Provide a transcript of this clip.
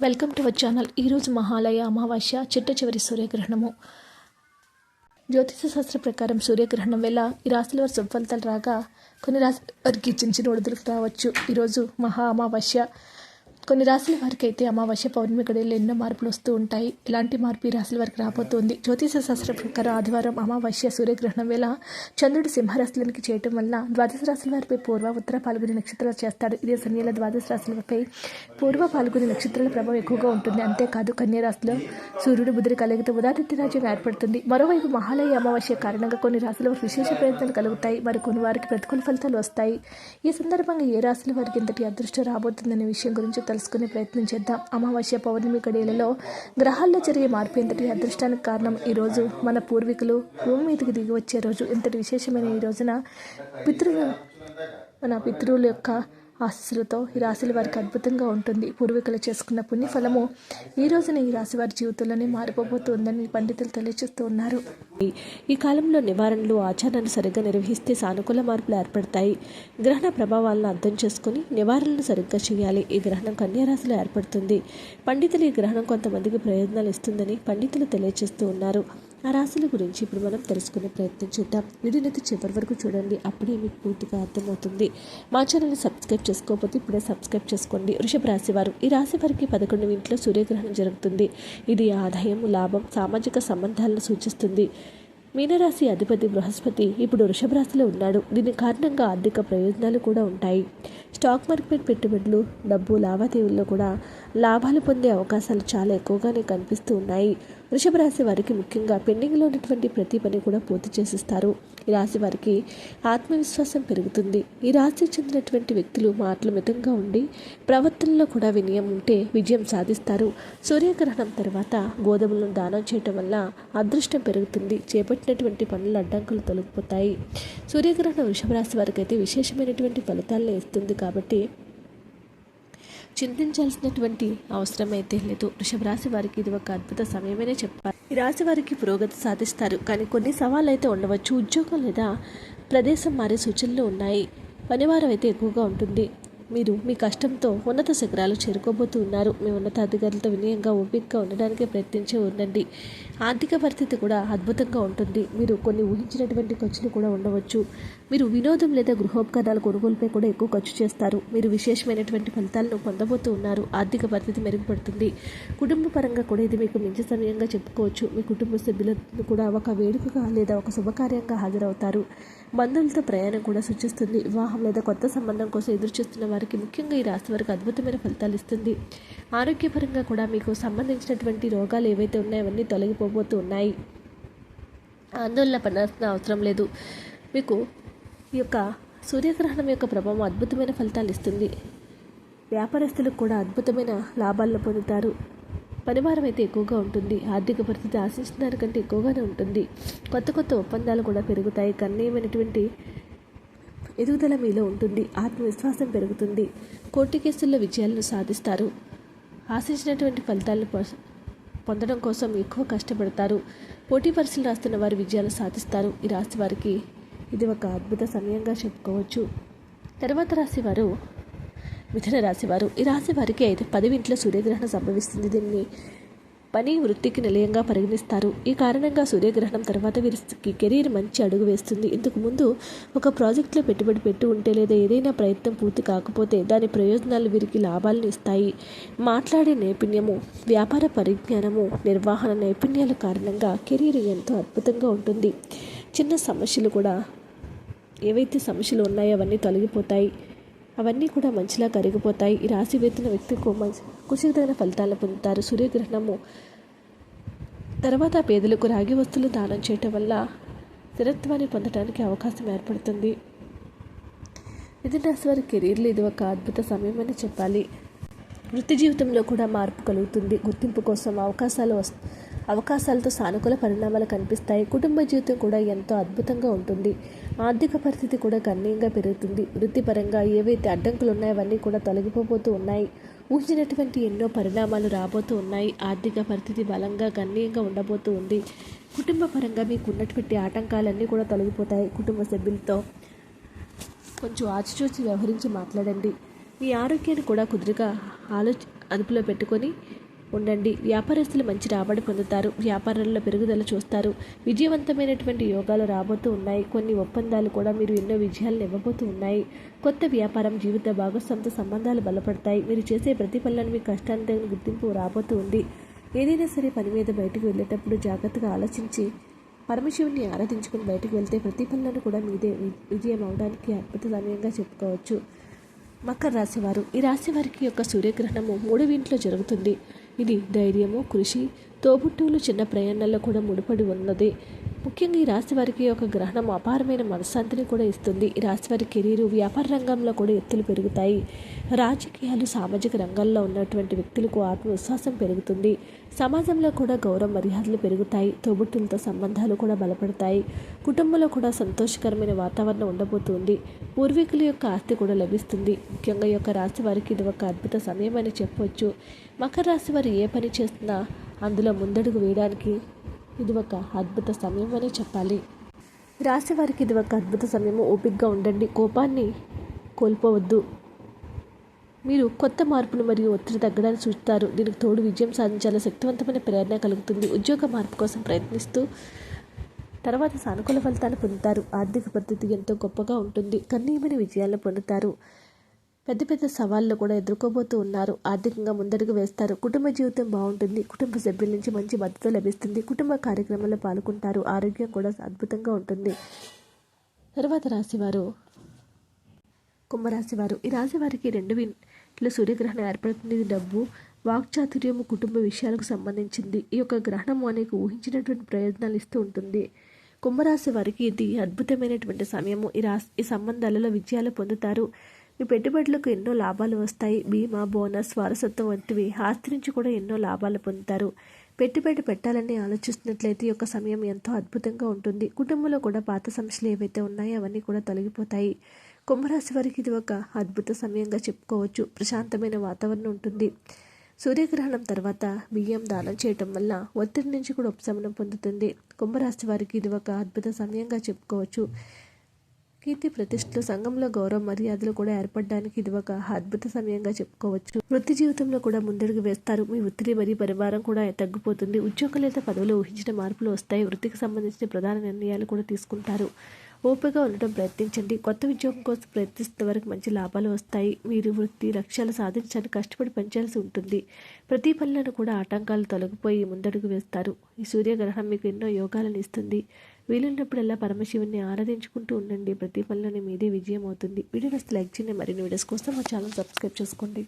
Welcome to our channel. ఈరోజు మహాలయ అమావాస్య చిట్ట చివరి సూర్యగ్రహణము. జ్యోతిష శాస్త్ర ప్రకారం సూర్యగ్రహణం వేళ ఈ రాశుల వారి సుఫలితాలు రాగా కొన్ని రాశుల వారికి చిన్న చిన్న ఒడిదులకు రావచ్చు. ఈరోజు మహా అమావాస్య. కొన్ని రాశుల వారికి అయితే అమావాస్య పౌర్ణమి గడియలు ఎన్నో మార్పులు వస్తూ ఉంటాయి. ఇలాంటి మార్పు ఈ రాశుల వారికి రాబోతోంది. జ్యోతిష శాస్త్ర ప్రకారం ఆదివారం అమావాస్య సూర్యగ్రహణం వేళ చంద్రుడు సింహరాశులకి చేయటం వల్ల ద్వాదశ రాశుల వారిపై పూర్వ ఉత్తర పాల్గొని నక్షత్రాలు చేస్తాడు. ఇదే సమయంలో ద్వాదశ రాశులపై పూర్వ పాల్గొని నక్షత్రాల ప్రభావం ఎక్కువగా ఉంటుంది. అంతేకాదు కన్యా రాశిలో సూర్యుడు బుధుడు కలిగితే ఉదాదిత్య రాజ్యం ఏర్పడుతుంది. మరోవైపు మహాలయ అమావాస్య కారణంగా కొన్ని రాశుల వారికి విశేష ప్రయత్నాలు కలుగుతాయి. మరి కొన్ని వారికి ప్రతికూల ఫలితాలు వస్తాయి. ఈ సందర్భంగా ఏ రాశుల వారికి ఇంతటి అదృష్టం రాబోతుందనే విషయం గురించి తెలుసుకునే ప్రయత్నం చేద్దాం. అమావాస్య పౌర్ణమి గడియలలో గ్రహాల్లో జరిగే మార్పు ఇంతటి అదృష్టానికి కారణం? ఈరోజు మన పూర్వీకులు భూమి మీదకి దిగి వచ్చే రోజు ఇంతటి విశేషమైన ఈ రోజున? పితృ మన పితృల యొక్క ఆశీస్సులతో ఈ రాశుల వారికి అద్భుతంగా ఉంటుంది. పూర్వీకులు చేసుకున్న పుణ్యఫలము ఈ రోజున ఈ రాశి వారి జీవితంలోనే మారిపోబోతుందని పండితులు తెలియజేస్తూ ఉన్నారు. ఈ కాలంలో నివారణలు ఆచారాలు సరిగ్గా నిర్వహిస్తే సానుకూల మార్పులు ఏర్పడతాయి. గ్రహణ ప్రభావాలను అర్థం చేసుకుని నివారణలు సరిగ్గా చేయాలి. ఈ గ్రహణం కన్యారాశిలో ఏర్పడుతుంది. పండితులు ఈ గ్రహణం కొంతమందికి ప్రయోజనాలు ఇస్తుందని పండితులు తెలియజేస్తూ ఉన్నారు. ఆ రాశుల గురించి ఇప్పుడు మనం తెలుసుకునే ప్రయత్నం చేద్దాం. వీడియోనైతే చివరి వరకు చూడండి. అప్పుడే మీకు పూర్తిగా అర్థమవుతుంది. మా ఛానల్ని సబ్స్క్రైబ్ చేసుకోకపోతే ఇప్పుడే సబ్స్క్రైబ్ చేసుకోండి. వృషభ రాశి వారు ఈ రాశి వారికి పదకొండు ఇంట్లో సూర్యగ్రహణం జరుగుతుంది. ఇది ఆదాయం లాభం సామాజిక సంబంధాలను సూచిస్తుంది. మీనరాశి అధిపతి బృహస్పతి ఇప్పుడు వృషభ రాశిలో ఉన్నాడు. దీని కారణంగా ఆర్థిక ప్రయోజనాలు కూడా ఉంటాయి. స్టాక్ మార్కెట్ పెట్టుబడులు డబ్బు లావాదేవీల్లో కూడా లాభాలు పొందే అవకాశాలు చాలా ఎక్కువగానే కనిపిస్తూ ఉన్నాయి వృషభ రాశి వారికి ముఖ్యంగా పెండింగ్లో ఉన్నటువంటి ప్రతి పని కూడా పూర్తి చేసిస్తారు. ఈ రాశి వారికి ఆత్మవిశ్వాసం పెరుగుతుంది. ఈ రాశికి చెందినటువంటి వ్యక్తులు మాటలు మితంగా ఉండి ప్రవర్తనలో కూడా వినయం ఉంటే విజయం సాధిస్తారు. సూర్యగ్రహణం తర్వాత గోధుమలను దానం చేయటం వల్ల అదృష్టం పెరుగుతుంది. చేపట్టినటువంటి పనుల అడ్డంకులు తొలగిపోతాయి. సూర్యగ్రహణం వృషభ రాశి వారికి అయితే విశేషమైనటువంటి ఫలితాలను ఇస్తుంది కాబట్టి చింతించాల్సినటువంటి అవసరం అయితే లేదు. వృషభ రాశి వారికి ఇది ఒక అద్భుత సమయమనే చెప్పాలి. ఈ రాశి వారికి పురోగతి సాధిస్తారు. కానీ కొన్ని సవాళ్ళు అయితే ఉండవచ్చు. ఉద్యోగం లేదా ప్రదేశం మారే సూచనలు ఉన్నాయి. పనివారం అయితే ఎక్కువగా ఉంటుంది. మీరు మీ కష్టంతో ఉన్నత శిఖరాలు చేరుకోబోతూ ఉన్నారు. మీ ఉన్నతాధికారులతో వినయంగా ఓపికగా ఉండడానికి ప్రయత్నించే ఉండండి. ఆర్థిక పరిస్థితి కూడా అద్భుతంగా ఉంటుంది. మీరు కొన్ని ఊహించినటువంటి ఖర్చులు కూడా ఉండవచ్చు. మీరు వినోదం లేదా గృహోపకరణాల కొనుగోలుపై కూడా ఎక్కువ ఖర్చు చేస్తారు. మీరు విశేషమైనటువంటి ఫలితాలను పొందబోతూ ఉన్నారు. ఆర్థిక పరిస్థితి మెరుగుపడుతుంది. కుటుంబ పరంగా కూడా ఇది మీకు మంచి సమయంగా చెప్పుకోవచ్చు. మీ కుటుంబ సభ్యులను కూడా ఒక వేడుకగా లేదా ఒక శుభకార్యంగా హాజరవుతారు. బంధువులతో ప్రయాణం కూడా సూచిస్తుంది. వివాహం లేదా కొత్త సంబంధం కోసం ఎదురు చూస్తున్న వారికి ముఖ్యంగా ఈ రాశి వారికి అద్భుతమైన ఫలితాలు ఇస్తుంది. ఆరోగ్యపరంగా కూడా మీకు సంబంధించినటువంటి రోగాలు ఏవైతే ఉన్నాయో అవన్నీ తొలగిపోబోతూ ఉన్నాయి. ఆందోళన పడాల్సిన అవసరం లేదు. మీకు ఈ యొక్క సూర్యగ్రహణం యొక్క ప్రభావం అద్భుతమైన ఫలితాలు ఇస్తుంది. వ్యాపారస్తులకు కూడా అద్భుతమైన లాభాలను పొందుతారు. పనివారం అయితే ఎక్కువగా ఉంటుంది. ఆర్థిక పరిస్థితి ఆశించిన దానికంటే ఎక్కువగానే ఉంటుంది. కొత్త కొత్త ఒప్పందాలు కూడా పెరుగుతాయి. కన్నీయమైనటువంటి ఎదుగుదల మీలో ఉంటుంది. ఆత్మవిశ్వాసం పెరుగుతుంది. కోర్టు కేసుల్లో విజయాలను సాధిస్తారు. ఆశించినటువంటి ఫలితాలను పొందడం కోసం ఎక్కువ కష్టపడతారు. పోటీ పరీక్షలు రాస్తున్న వారు విజయాలు సాధిస్తారు. ఈ రాశి వారికి ఇది ఒక అద్భుత సమయంగా చెప్పుకోవచ్చు. తర్వాత రాశి వారు మిథున రాశివారు ఈ రాశి వారికి అయితే పదవింట్లో సూర్యగ్రహణం సంభవిస్తుంది. దీన్ని పని వృత్తికి నిలయంగా పరిగణిస్తారు. ఈ కారణంగా సూర్యగ్రహణం తర్వాత వీరికి కెరీర్ మంచి అడుగు వేస్తుంది. ఇంతకు ముందు ఒక ప్రాజెక్టులో పెట్టుబడి పెట్టి ఉంటే లేదా ఏదైనా ప్రయత్నం పూర్తి కాకపోతే దాని ప్రయోజనాలు వీరికి లాభాలను ఇస్తాయి. మాట్లాడే నైపుణ్యము వ్యాపార పరిజ్ఞానము నిర్వహణ నైపుణ్యాల కారణంగా కెరీర్ ఎంతో అద్భుతంగా ఉంటుంది. చిన్న సమస్యలు కూడా ఏవైతే సమస్యలు ఉన్నాయో అవన్నీ తొలగిపోతాయి. అవన్నీ కూడా మంచిలా కరిగిపోతాయి. ఈ రాశి వేతున్న వ్యక్తికి మంచి కుషితమైన ఫలితాలను పొందుతారు. సూర్యగ్రహణము తర్వాత పేదలకు రాగి వస్తువులు దానం చేయటం వల్ల స్థిరత్వాన్ని పొందడానికి అవకాశం ఏర్పడుతుంది. మిథునరాశి వారి కెరీర్లో ఇది ఒక అద్భుత సమయం అని చెప్పాలి. వృత్తి జీవితంలో కూడా మార్పు కలుగుతుంది. గుర్తింపు కోసం అవకాశాలు వస్ అవకాశాలతో సానుకూల పరిణామాలు కనిపిస్తాయి. కుటుంబ జీవితం కూడా ఎంతో అద్భుతంగా ఉంటుంది. ఆర్థిక పరిస్థితి కూడా గణనీయంగా పెరుగుతుంది. వృత్తిపరంగా ఏవైతే అడ్డంకులు ఉన్నాయో అవన్నీ కూడా తొలగిపోతూ ఉన్నాయి. ఊహించినటువంటి ఎన్నో పరిణామాలు రాబోతూ ఉన్నాయి. ఆర్థిక పరిస్థితి బలంగా గణనీయంగా ఉండబోతూ ఉంది. కుటుంబ పరంగా మీకు ఉన్నటువంటి ఆటంకాలన్నీ కూడా తొలగిపోతాయి. కుటుంబ సభ్యులతో కొంచెం ఆచిచూచి వ్యవహరించి మాట్లాడండి. మీ ఆరోగ్యాన్ని కూడా కుదురుగా ఆలోచి అదుపులో పెట్టుకొని ఉండండి. వ్యాపారస్తులు మంచి రాబడి పొందుతారు. వ్యాపారాల్లో పెరుగుదల చూస్తారు. విజయవంతమైనటువంటి యోగాలు రాబోతూ ఉన్నాయి. కొన్ని ఒప్పందాలు కూడా మీరు ఎన్నో విజయాలను ఇవ్వబోతూ ఉన్నాయి. కొత్త వ్యాపారం జీవిత భాగస్వామితో సంబంధాలు బలపడతాయి. మీరు చేసే ప్రతి పనులను మీ కష్టానికి తగిన గుర్తింపు రాబోతూ ఉంది. ఏదైనా సరే పని మీద బయటకు వెళ్ళేటప్పుడు జాగ్రత్తగా ఆలోచించి పరమశివుని ఆరాధించుకుని బయటకు వెళ్తే ప్రతి పనులను కూడా మీదే విజయం అవడానికి అద్భుత సమయంగా చెప్పుకోవచ్చు. మకర రాశివారు. ఈ రాశి వారికి యొక్క సూర్యగ్రహణము మూడవ ఇంట్లో జరుగుతుంది. ఇది ధైర్యము కృషి తోబుట్టువులు చిన్న ప్రయాణాల్లో కూడా ముడిపడి ఉన్నది. ముఖ్యంగా ఈ రాశి వారికి ఒక గ్రహణం అపారమైన మనశ్శాంతిని కూడా ఇస్తుంది. ఈ రాశి వారి కెరీరు వ్యాపార రంగంలో కూడా ఎత్తులు పెరుగుతాయి. రాజకీయాలు సామాజిక రంగాల్లో ఉన్నటువంటి వ్యక్తులకు ఆత్మవిశ్వాసం పెరుగుతుంది. సమాజంలో కూడా గౌరవ మర్యాదలు పెరుగుతాయి. తోబుట్టులతో సంబంధాలు కూడా బలపడతాయి. కుటుంబంలో కూడా సంతోషకరమైన వాతావరణం ఉండబోతుంది. పూర్వీకుల యొక్క ఆస్తి కూడా లభిస్తుంది. ముఖ్యంగా ఈ యొక్క రాశి వారికి ఇది ఒక అద్భుత సమయం అని చెప్పవచ్చు మకర రాశి వారు ఏ పని చేస్తున్నా అందులో ముందడుగు వేయడానికి ఇది ఒక అద్భుత సమయం అని చెప్పాలి. రాసేవారికి ఇది ఒక అద్భుత సమయము ఓపికగా ఉండండి. కోపాన్ని కోల్పోవద్దు. మీరు కొత్త మార్పులు మరియు ఒత్తిడి తగ్గడానికి చూస్తారు దీనికి తోడు విజయం సాధించాల శక్తివంతమైన ప్రేరణ కలుగుతుంది. ఉద్యోగ మార్పు కోసం ప్రయత్నిస్తూ తర్వాత సానుకూల ఫలితాలు పొందుతారు. ఆర్థిక పద్ధతి ఎంతో గొప్పగా ఉంటుంది. కన్నీయమైన విజయాలను పొందుతారు. పెద్ద పెద్ద సవాళ్ళు కూడా ఎదుర్కోబోతూ ఉన్నారు. ఆర్థికంగా ముందడుగు వేస్తారు. కుటుంబ జీవితం బాగుంటుంది. కుటుంబ సభ్యుల నుంచి మంచి మద్దతు లభిస్తుంది. కుటుంబ కార్యక్రమాల్లో పాల్గొంటారు. ఆరోగ్యం కూడా అద్భుతంగా ఉంటుంది. తర్వాత రాశివారు. కుంభరాశి వారు ఈ రాశి వారికి రెండు ఇంట్లో సూర్యగ్రహణం ఏర్పడుతుంది. డబ్బు వాక్చాతుర్యము కుటుంబ విషయాలకు సంబంధించింది. ఈ యొక్క గ్రహణము అనేక ఊహించినటువంటి ప్రయోజనాలు ఇస్తూ ఉంటుంది. కుంభరాశి వారికి ఇది అద్భుతమైనటువంటి సమయము. ఈ రాశి ఈ సంబంధాలలో విజయాలు పొందుతారు. మీ పెట్టుబడులకు ఎన్నో లాభాలు వస్తాయి. బీమా బోనస్ వారసత్వం వంటివి. ఆస్తి నుంచి కూడా ఎన్నో లాభాలు పొందుతారు. పెట్టుబడి పెట్టాలని ఆలోచిస్తున్నట్లయితే ఈ యొక్క సమయం ఎంతో అద్భుతంగా ఉంటుంది. కుటుంబంలో కూడా పాత సమస్యలు ఏవైతే ఉన్నాయో అవన్నీ కూడా తొలగిపోతాయి. కుంభరాశి వారికి ఇది ఒక అద్భుత సమయంగా చెప్పుకోవచ్చు. ప్రశాంతమైన వాతావరణం ఉంటుంది. సూర్యగ్రహణం తర్వాత బియ్యం దానం చేయటం వల్ల ఒత్తిడి నుంచి కూడా ఉపశమనం పొందుతుంది. కుంభరాశి వారికి ఇది ఒక అద్భుత సమయంగా చెప్పుకోవచ్చు. కీర్తి ప్రతిష్టలు సంఘంలో గౌరవ మర్యాదలు కూడా ఏర్పడడానికి ఇది ఒక అద్భుత సమయంగా చెప్పుకోవచ్చు. వృత్తి జీవితంలో కూడా ముందడుగు వేస్తారు. మీ ఒత్తిడి మరియు పరివారం కూడా తగ్గిపోతుంది. ఉద్యోగం లేదా పదవులు ఊహించిన మార్పులు వస్తాయి. వృత్తికి సంబంధించిన ప్రధాన నిర్ణయాలు కూడా తీసుకుంటారు. ఓపికగా ఉండటం ప్రయత్నించండి. కొత్త ఉద్యోగం కోసం ప్రయత్నిస్తున్న వరకు మంచి లాభాలు వస్తాయి. మీరు వృత్తి లక్ష్యాలు సాధించడానికి కష్టపడి పనిచేయాల్సి ఉంటుంది. ప్రతి పనులను కూడా ఆటంకాలు తొలగిపోయి ముందడుగు వేస్తారు. ఈ సూర్యగ్రహణం మీకు ఎన్నో యోగాలను ఇస్తుంది. వీలున్నప్పుడల్లా పరమశివుని ఆరాధించుకుంటూ ఉండండి. ప్రతి పనులను మీదే విజయం అవుతుంది. వీడియో నచ్చితే లైక్ చేయండి. మరిన్ని వీడియోస్ కోసం మా ఛానల్ సబ్స్క్రైబ్ చేసుకోండి.